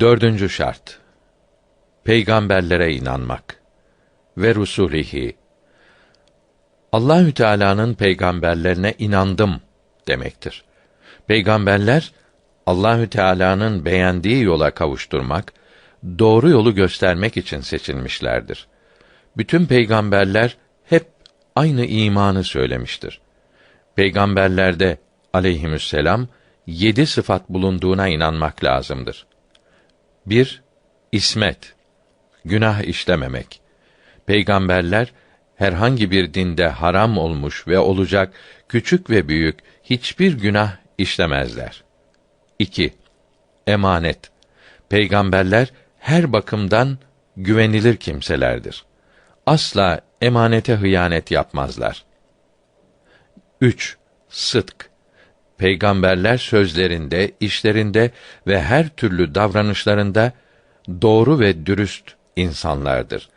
Dördüncü şart. Peygamberlere inanmak ve rusulihi. Allahü Teala'nın peygamberlerine inandım demektir. Peygamberler Allahü Teala'nın beğendiği yola kavuşturmak, doğru yolu göstermek için seçilmişlerdir. Bütün peygamberler hep aynı imanı söylemiştir. Peygamberlerde aleyhisselam yedi sıfat bulunduğuna inanmak lazımdır. 1. İsmet, günah işlememek. Peygamberler herhangi bir dinde haram olmuş ve olacak küçük ve büyük hiçbir günah işlemezler. 2. Emanet. Peygamberler her bakımdan güvenilir kimselerdir. Asla emanete hıyanet yapmazlar. 3. Sıdk. Peygamberler sözlerinde, işlerinde ve her türlü davranışlarında doğru ve dürüst insanlardır.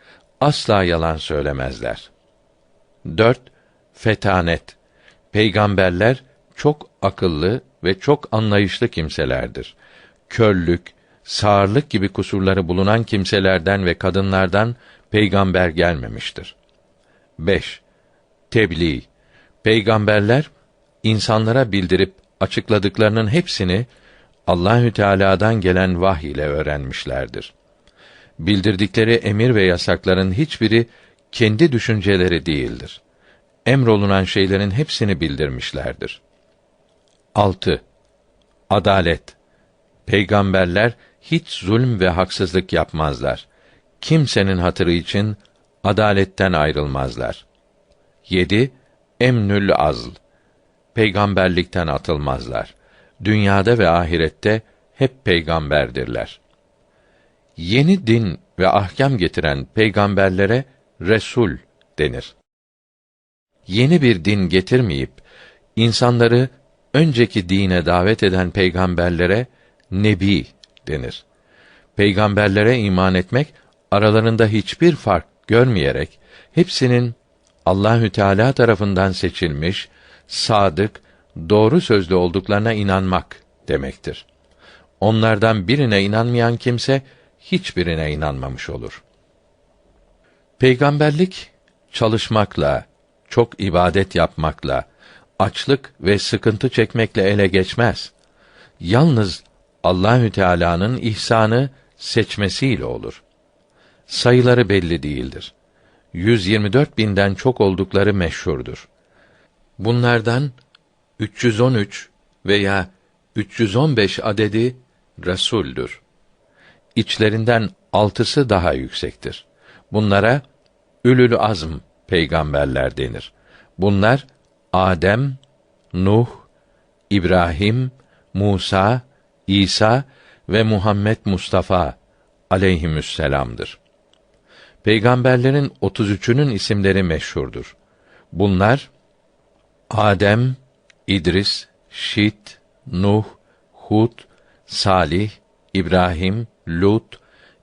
Asla yalan söylemezler. 4. Fetanet. Peygamberler çok akıllı ve çok anlayışlı kimselerdir. Körlük, sağırlık gibi kusurları bulunan kimselerden ve kadınlardan peygamber gelmemiştir. 5. Tebliğ. Peygamberler insanlara bildirip açıkladıklarının hepsini Allahü Teala'dan gelen vahiy ile öğrenmişlerdir. Bildirdikleri emir ve yasakların hiçbiri kendi düşünceleri değildir. Emrolunan şeylerin hepsini bildirmişlerdir. 6. Adalet. Peygamberler hiç zulm ve haksızlık yapmazlar. Kimsenin hatırı için adaletten ayrılmazlar. 7. Emnül azl. Peygamberlikten atılmazlar. Dünyada ve ahirette hep peygamberdirler. Yeni din ve ahkam getiren peygamberlere resul denir. Yeni bir din getirmeyip insanları önceki dine davet eden peygamberlere nebi denir. Peygamberlere iman etmek aralarında hiçbir fark görmeyerek hepsinin Allahü Teala tarafından seçilmiş, sadık, doğru sözlü olduklarına inanmak demektir. Onlardan birine inanmayan kimse hiçbirine inanmamış olur. Peygamberlik çalışmakla, çok ibadet yapmakla, açlık ve sıkıntı çekmekle ele geçmez. Yalnız Allahü Teala'nın ihsanı seçmesiyle olur. Sayıları belli değildir. 124 binden çok oldukları meşhurdur. Bunlardan 313 veya 315 adedi Resul'dür. İçlerinden altısı daha yüksektir. Bunlara Ülül Azm peygamberler denir. Bunlar Adem, Nuh, İbrahim, Musa, İsa ve Muhammed Mustafa aleyhisselam'dır. Peygamberlerin 33'ünün isimleri meşhurdur. Bunlar Adem, İdris, Şit, Nuh, Hud, Salih, İbrahim, Lut,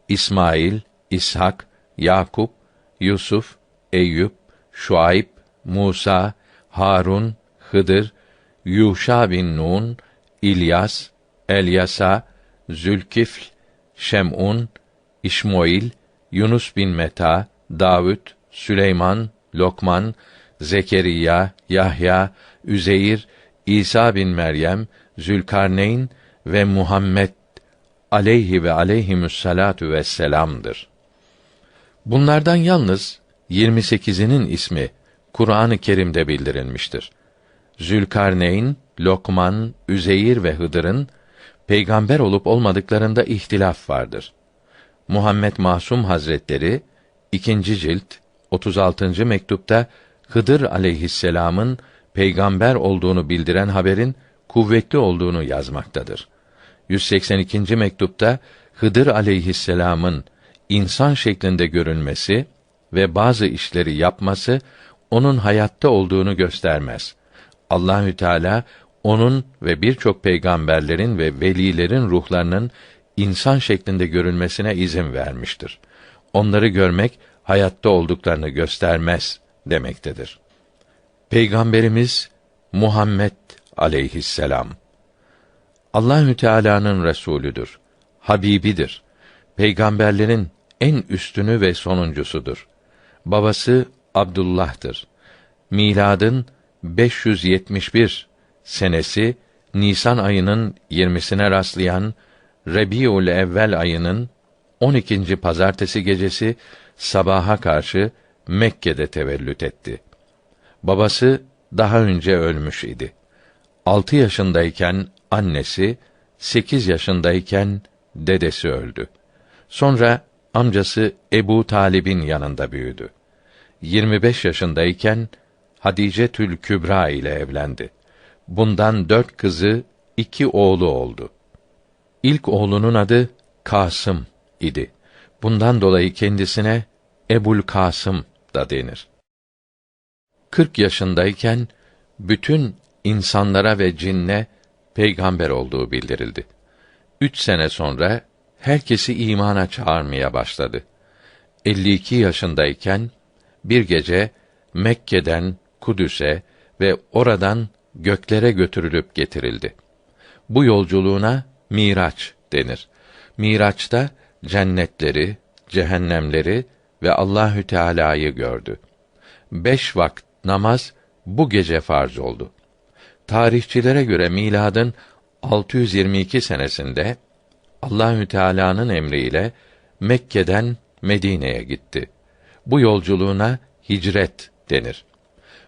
İsmail, İshak, Yakup, Yusuf, Eyüp, Şuayb, Musa, Harun, Hıdır, Yuşa bin Nun, İlyas, Elyasa, Zülkifl, Şem'un, İşmoil, Yunus bin Meta, Davud, Süleyman, Lokman, Zekeriya, Yahya, Üzeyir, İsa bin Meryem, Zülkarneyn ve Muhammed aleyhi ve aleyhimüssalatu vesselam'dır. Bunlardan yalnız 28'inin ismi Kur'an-ı Kerim'de bildirilmiştir. Zülkarneyn, Lokman, Üzeyir ve Hıdır'ın peygamber olup olmadıklarında ihtilaf vardır. Muhammed Masum Hazretleri 2. cilt 36. mektupta Hıdır aleyhisselam'ın peygamber olduğunu bildiren haberin kuvvetli olduğunu yazmaktadır. 182. mektupta Hıdır aleyhisselam'ın insan şeklinde görünmesi ve bazı işleri yapması onun hayatta olduğunu göstermez. Allahü Teala onun ve birçok peygamberlerin ve velilerin ruhlarının insan şeklinde görünmesine izin vermiştir. Onları görmek hayatta olduklarını göstermez demektedir. Peygamberimiz Muhammed aleyhisselam Allahü Teala'nın resulüdür. Habibidir. Peygamberlerin en üstünü ve sonuncusudur. Babası Abdullah'tır. Miladın 571 senesi Nisan ayının 20'sine rastlayan Rebiul Evvel ayının 12. pazartesi gecesi sabaha karşı Mekke'de tevellüt etti. Babası daha önce ölmüş idi. Altı yaşındayken annesi, sekiz yaşındayken dedesi öldü. Sonra amcası Ebu Talib'in yanında büyüdü. 25 yaşındayken Hadice Tül Kübra ile evlendi. Bundan dört kızı, iki oğlu oldu. İlk oğlunun adı Kasım idi. Bundan dolayı kendisine Ebul Kasım da denir. 40 yaşındayken bütün insanlara ve cinne peygamber olduğu bildirildi. Üç sene sonra herkesi imana çağırmaya başladı. 52 yaşındayken bir gece Mekke'den Kudüs'e ve oradan göklere götürülüp getirildi. Bu yolculuğuna Miraç denir. Miraç'ta cennetleri, cehennemleri ve Allahü Teala'yı gördü. Beş vakit namaz bu gece farz oldu. Tarihçilere göre miladın 622 senesinde Allahü Teala'nın emriyle Mekke'den Medine'ye gitti. Bu yolculuğuna hicret denir.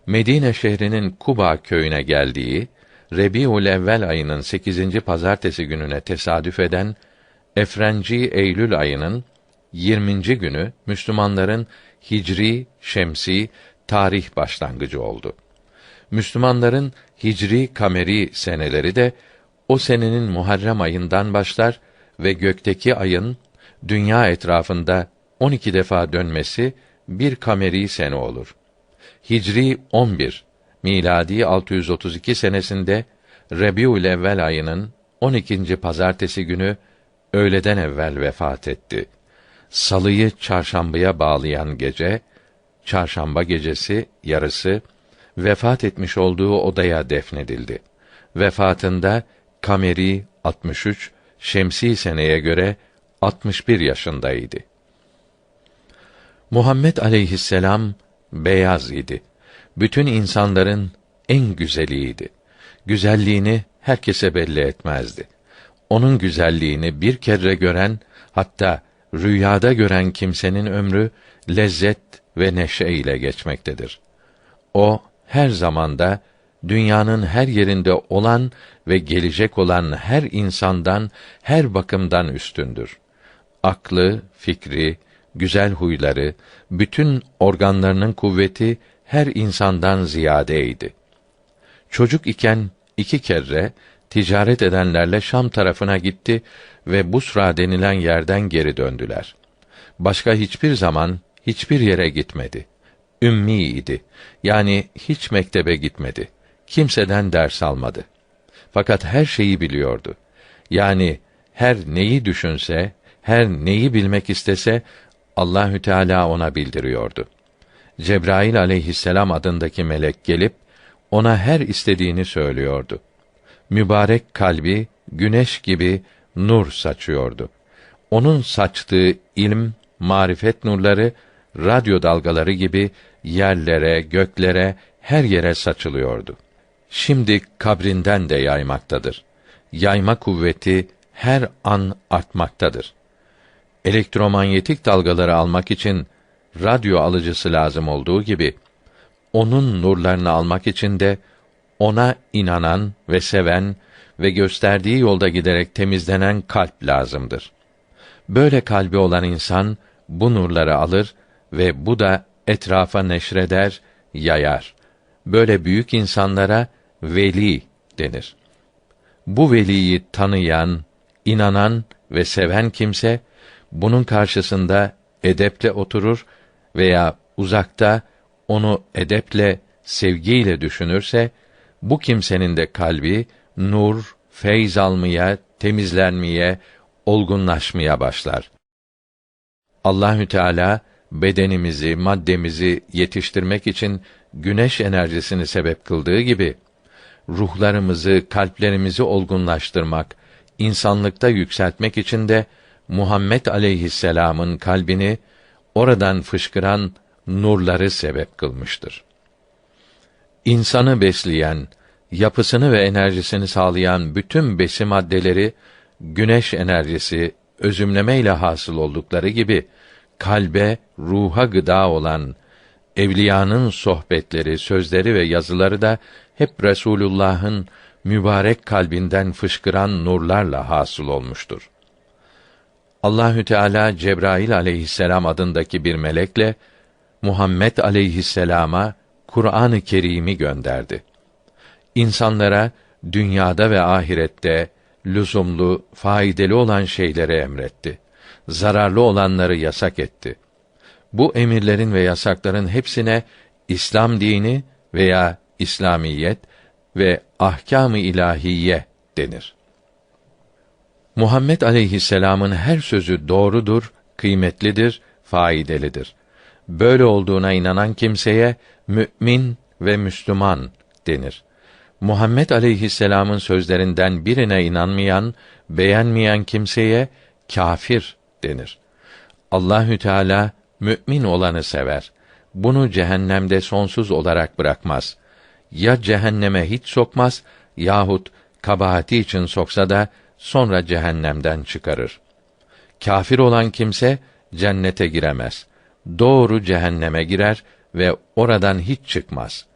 Medine şehrinin Kuba köyüne geldiği Rebiul Evvel ayının 8. pazartesi gününe tesadüf eden Efrenci Eylül ayının 20. günü Müslümanların Hicri Şemsi tarih başlangıcı oldu. Müslümanların Hicri Kameri seneleri de o senenin Muharrem ayından başlar ve gökteki ayın dünya etrafında 12 defa dönmesi bir kameri sene olur. Hicri 11 miladi 632 senesinde Rebiül Evvel ayının 12. pazartesi günü öğleden evvel vefat etti. Salıyı çarşambaya bağlayan gece, çarşamba gecesi yarısı vefat etmiş olduğu odaya defnedildi. Vefatında kameri 63, şemsi seneye göre 61 yaşındaydı. Muhammed aleyhisselam beyaz idi. Bütün insanların en güzeliydi. Güzelliğini herkese belli etmezdi. Onun güzelliğini bir kere gören, hatta rüyada gören kimsenin ömrü lezzet ve neşe ile geçmektedir. O her zamanda dünyanın her yerinde olan ve gelecek olan her insandan her bakımdan üstündür. Aklı, fikri, güzel huyları, bütün organlarının kuvveti her insandan ziyadeydi. Çocuk iken iki kere ticaret edenlerle Şam tarafına gitti ve Busra denilen yerden geri döndüler. Başka hiçbir zaman hiçbir yere gitmedi. Ümmi idi. Yani hiç mektebe gitmedi. Kimseden ders almadı. Fakat her şeyi biliyordu. Yani her neyi düşünse, her neyi bilmek istese Allahü Teala ona bildiriyordu. Cebrail aleyhisselam adındaki melek gelip ona her istediğini söylüyordu. Mübarek kalbi güneş gibi nur saçıyordu. Onun saçtığı ilm, marifet nurları radyo dalgaları gibi yerlere, göklere, her yere saçılıyordu. Şimdi kabrinden de yaymaktadır. Yayma kuvveti her an artmaktadır. Elektromanyetik dalgaları almak için radyo alıcısı lazım olduğu gibi onun nurlarını almak için de ona inanan ve seven ve gösterdiği yolda giderek temizlenen kalp lazımdır. Böyle kalbi olan insan bu nurları alır ve bu da etrafa neşreder, yayar. Böyle büyük insanlara veli denir. Bu veliyi tanıyan, inanan ve seven kimse bunun karşısında edeple oturur veya uzakta onu edeple, sevgiyle düşünürse bu kimsenin de kalbi nur, feyz almaya, temizlenmeye, olgunlaşmaya başlar. Allahü Teala bedenimizi, maddemizi yetiştirmek için güneş enerjisini sebep kıldığı gibi ruhlarımızı, kalplerimizi olgunlaştırmak, insanlıkta yükseltmek için de Muhammed aleyhisselam'ın kalbini oradan fışkıran nurları sebep kılmıştır. İnsanı besleyen, yapısını ve enerjisini sağlayan bütün besin maddeleri güneş enerjisi özümleme ile hasıl oldukları gibi kalbe, ruha gıda olan evliyanın sohbetleri, sözleri ve yazıları da hep Resulullah'ın mübarek kalbinden fışkıran nurlarla hasıl olmuştur. Allahü Teala Cebrail aleyhisselam adındaki bir melekle Muhammed aleyhisselama Kur'an-ı Kerim'i gönderdi. İnsanlara dünyada ve ahirette lüzumlu, faydalı olan şeyleri emretti. Zararlı olanları yasak etti. Bu emirlerin ve yasakların hepsine İslam dini veya İslamiyet ve ahkâm-ı ilahiye denir. Muhammed aleyhisselam'ın her sözü doğrudur, kıymetlidir, faydalıdır. Böyle olduğuna inanan kimseye mümin ve Müslüman denir. Muhammed aleyhisselam'ın sözlerinden birine inanmayan, beğenmeyen kimseye kafir denir. Allahü Teala mümin olanı sever. Bunu cehennemde sonsuz olarak bırakmaz. Ya cehenneme hiç sokmaz yahut kabahati için soksa da sonra cehennemden çıkarır. Kafir olan kimse cennete giremez. Doğru cehenneme girer ve oradan hiç çıkmaz.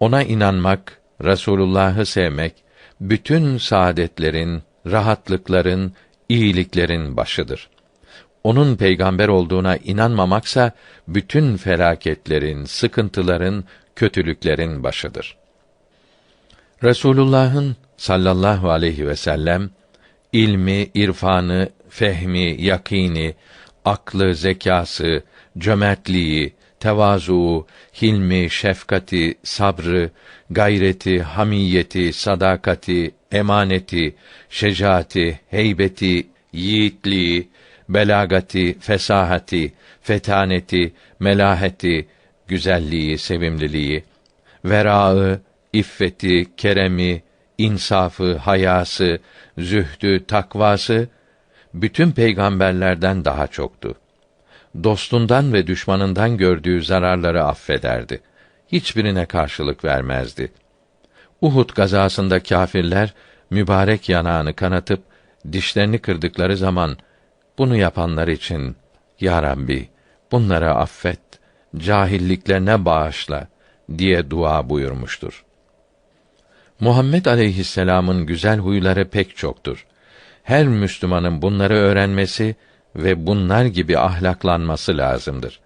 Ona inanmak, Resulullah'ı sevmek bütün saadetlerin, rahatlıkların, iyiliklerin başıdır. Onun peygamber olduğuna inanmamaksa bütün felaketlerin, sıkıntıların, kötülüklerin başıdır. Resulullah'ın sallallahu aleyhi ve sellem ilmi, irfanı, fehmi, yakini, aklı, zekası, cömertliği, tevazu, hilmi, şefkati, sabrı, gayreti, hamiyeti, sadakati, emaneti, şecaati, heybeti, yiğitliği, belagati, fesahati, fetaneti, melaheti, güzelliği, sevimliliği, verağı, iffeti, keremi, insafı, hayası, zühdü, takvası bütün peygamberlerden daha çoktu. Dostundan ve düşmanından gördüğü zararları affederdi. Hiçbirine karşılık vermezdi. Uhud gazasında kâfirler mübarek yanağını kanatıp dişlerini kırdıkları zaman bunu yapanlar için ya Rabbi bunları affet, cahilliklerine bağışla diye dua buyurmuştur. Muhammed aleyhisselam'ın güzel huyları pek çoktur. Her Müslümanın bunları öğrenmesi ve bunlar gibi ahlaklanması lazımdır.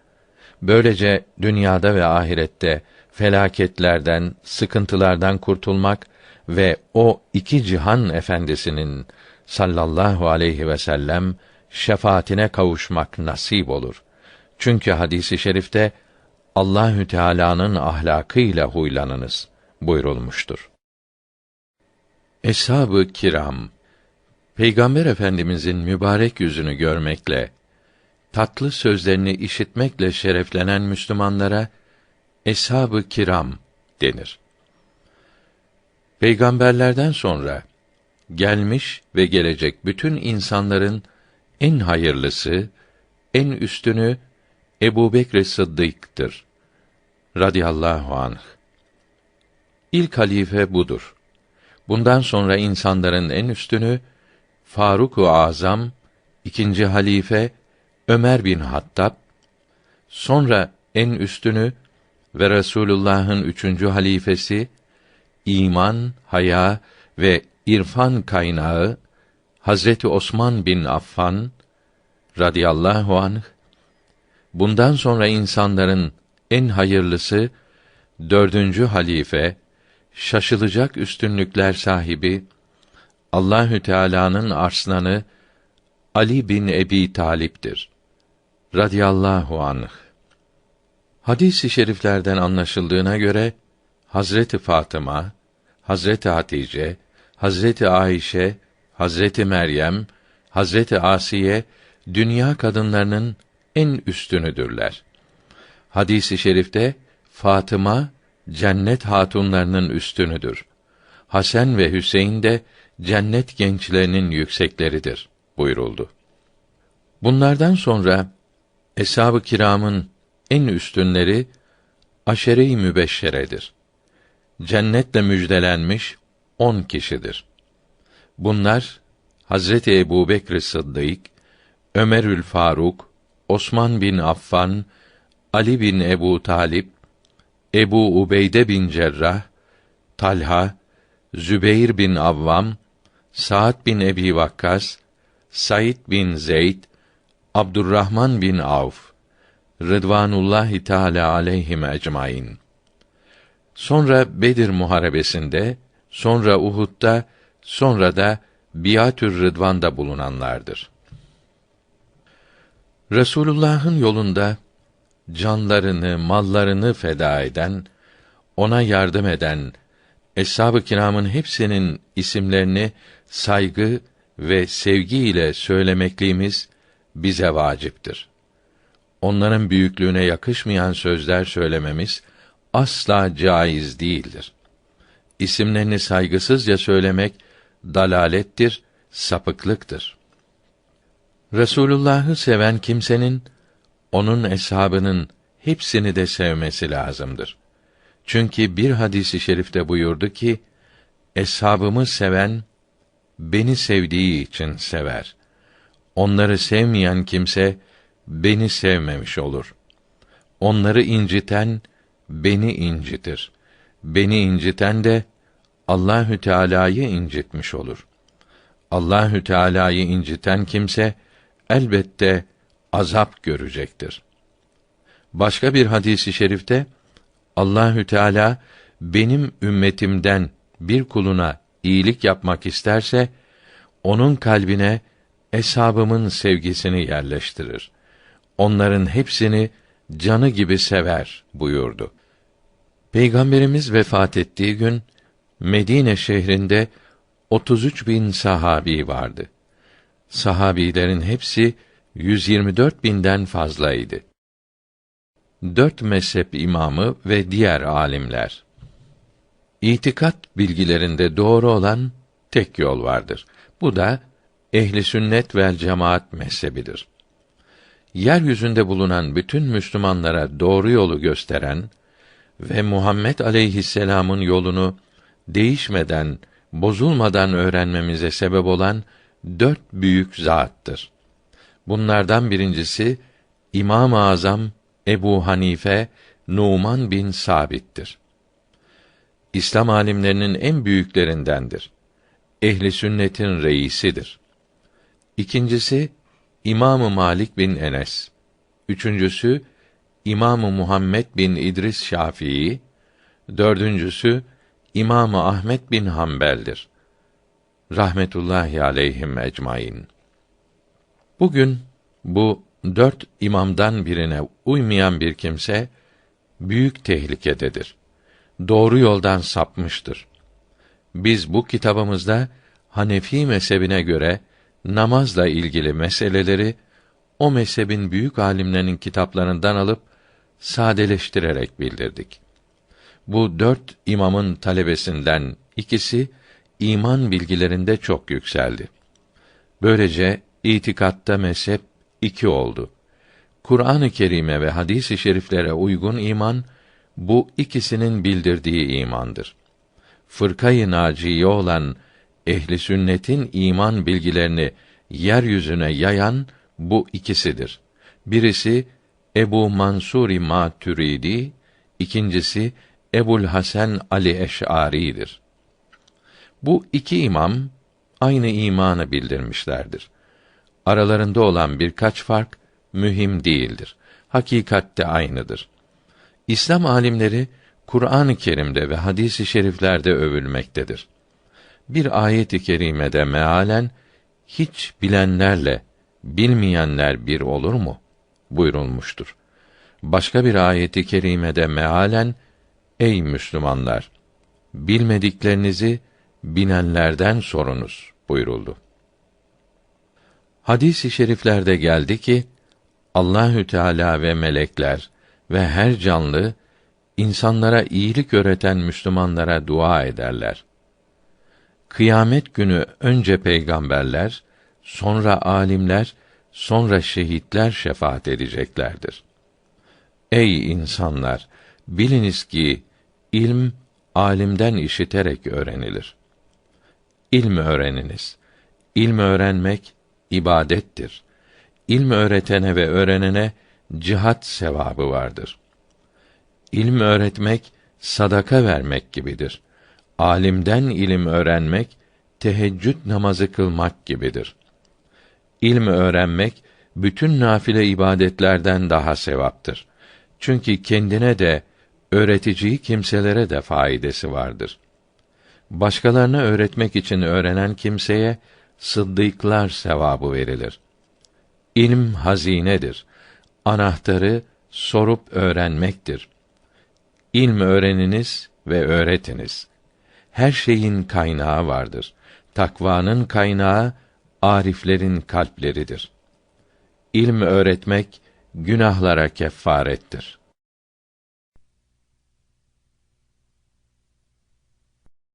Böylece dünyada ve ahirette felaketlerden, sıkıntılardan kurtulmak ve o iki cihan efendisinin sallallahu aleyhi ve sellem şefaatine kavuşmak nasip olur. Çünkü hadisi şerifte Allahü Teala'nın ahlakıyla huylanınız buyurulmuştur. Eshab-ı kiram Peygamber Efendimizin mübarek yüzünü görmekle, tatlı sözlerini işitmekle şereflenen Müslümanlara eshab-ı kiram denir. Peygamberlerden sonra gelmiş ve gelecek bütün insanların en hayırlısı, en üstünü Ebu Bekr Sıddık'tır. Radiyallahu anh. İlk halife budur. Bundan sonra insanların en üstünü Faruk-u Azam, ikinci halife Ömer bin Hattab, sonra en üstünü ve Resulullah'ın üçüncü halifesi, iman, haya ve irfan kaynağı Hazreti Osman bin Affan radıyallahu anh. Bundan sonra insanların en hayırlısı dördüncü halife şaşılacak üstünlükler sahibi Allahü Teala'nın arslanı Ali bin Ebi Talip'tir. Radiyallahu anh. Hadis-i şeriflerden anlaşıldığına göre Hazreti Fatıma, Hazreti Hatice, Hazreti Ayşe, Hazreti Meryem, Hazreti Asiye dünya kadınlarının en üstünüdürler. Hadisi şerifte Fatıma cennet hatunlarının üstünüdür. Hasan ve Hüseyin de cennet gençlerinin yüksekleridir buyuruldu. Bunlardan sonra eshab-ı kiramın en üstünleri aşere-i mübeşşeredir. Cennetle müjdelenmiş on kişidir. Bunlar Hazreti Ebubekr Sıddık, Ömerül Faruk, Osman bin Affan, Ali bin Ebu Talip, Ebu Ubeyde bin Cerrah, Talha, Zübeyr bin Avvam, Sa'd bin Ebi Vakkas, Said bin Zeyd, Abdurrahman bin Avf, Rıdvanullahi Teala aleyhim ecmaîn. Sonra Bedir muharebesinde, sonra Uhud'da, sonra da Biatür Rıdvan'da bulunanlardır. Resulullah'ın yolunda canlarını, mallarını feda eden, ona yardım eden eshab-ı kiramın hepsinin isimlerini saygı ve sevgi ile söylemekliğimiz bize vaciptir. Onların büyüklüğüne yakışmayan sözler söylememiz asla caiz değildir. İsimlerini saygısızca söylemek dalalettir, sapıklıktır. Resulullah'ı seven kimsenin onun eshabının hepsini de sevmesi lazımdır. Çünkü bir hadisi şerifte buyurdu ki, eshabımı seven beni sevdiği için sever. Onları sevmeyen kimse beni sevmemiş olur. Onları inciten beni incitir. Beni inciten de Allahü Teala'yı incitmiş olur. Allahü Teala'yı inciten kimse elbette azap görecektir. Başka bir hadisi şerifte Allahü Teala benim ümmetimden bir kuluna iyilik yapmak isterse onun kalbine eshabımın sevgisini yerleştirir. Onların hepsini canı gibi sever buyurdu. Peygamberimiz vefat ettiği gün Medine şehrinde 33 bin sahabi vardı. Sahabilerin hepsi 124 binden fazlaydı. Dört mezhep imamı ve diğer alimler. İtikat bilgilerinde doğru olan tek yol vardır. Bu da ehli sünnet vel cemaat mezhebidir. Yeryüzünde bulunan bütün Müslümanlara doğru yolu gösteren ve Muhammed aleyhisselam'ın yolunu değişmeden, bozulmadan öğrenmemize sebep olan dört büyük zattır. Bunlardan birincisi İmam-ı Azam Ebu Hanife Numan bin Sabit'tir. İslam alimlerinin en büyüklerindendir. Ehli sünnetin reisidir. İkincisi İmamı Malik bin Enes. Üçüncüsü İmamı Muhammed bin İdris Şafii. Dördüncüsü İmamı Ahmet bin Hanbel'dir. Rahmetullahi aleyhim ecmaîn. Bugün bu dört imamdan birine uymayan bir kimse büyük tehlikededir. Doğru yoldan sapmıştır. Biz bu kitabımızda Hanefi mezhebine göre namazla ilgili meseleleri o mezhebin büyük alimlerinin kitaplarından alıp sadeleştirerek bildirdik. Bu dört imamın talebesinden ikisi iman bilgilerinde çok yükseldi. Böylece itikatta mezhep iki oldu. Kur'an-ı Kerim'e ve hadis-i şeriflere uygun iman bu ikisinin bildirdiği imandır. Fırkayı naciye olan ehli sünnetin iman bilgilerini yeryüzüne yayan bu ikisidir. Birisi Ebu Mansuri Maturidi, ikincisi Ebul Hasan Ali Eş'ari'dir. Bu iki imam aynı imanı bildirmişlerdir. Aralarında olan birkaç fark mühim değildir. Hakikatte aynıdır. İslam alimleri Kur'an-ı Kerim'de ve hadis-i şeriflerde övülmektedir. Bir ayet-i kerimede mealen hiç bilenlerle bilmeyenler bir olur mu buyurulmuştur. Başka bir ayeti kerimede mealen ey Müslümanlar bilmediklerinizi bilenlerden sorunuz buyuruldu. Hadis-i şeriflerde geldi ki Allahü Teala ve melekler ve her canlı insanlara iyilik öğreten Müslümanlara dua ederler. Kıyamet günü önce peygamberler, sonra alimler, sonra şehitler şefaat edeceklerdir. Ey insanlar, biliniz ki ilm alimden işiterek öğrenilir. İlm öğreniniz. İlm öğrenmek ibadettir. İlm öğretene ve öğrenene cihat sevabı vardır. İlm öğretmek sadaka vermek gibidir. Alimden ilim öğrenmek teheccüd namazı kılmak gibidir. İlm öğrenmek bütün nafile ibadetlerden daha sevaptır. Çünkü kendine de öğreticiyi kimselere de faydası vardır. Başkalarına öğretmek için öğrenen kimseye sıddıklar sevabı verilir. İlm hazinedir. Anahtarı sorup öğrenmektir. İlm öğreniniz ve öğretiniz. Her şeyin kaynağı vardır. Takvanın kaynağı ariflerin kalpleridir. İlm öğretmek günahlara kefarettir.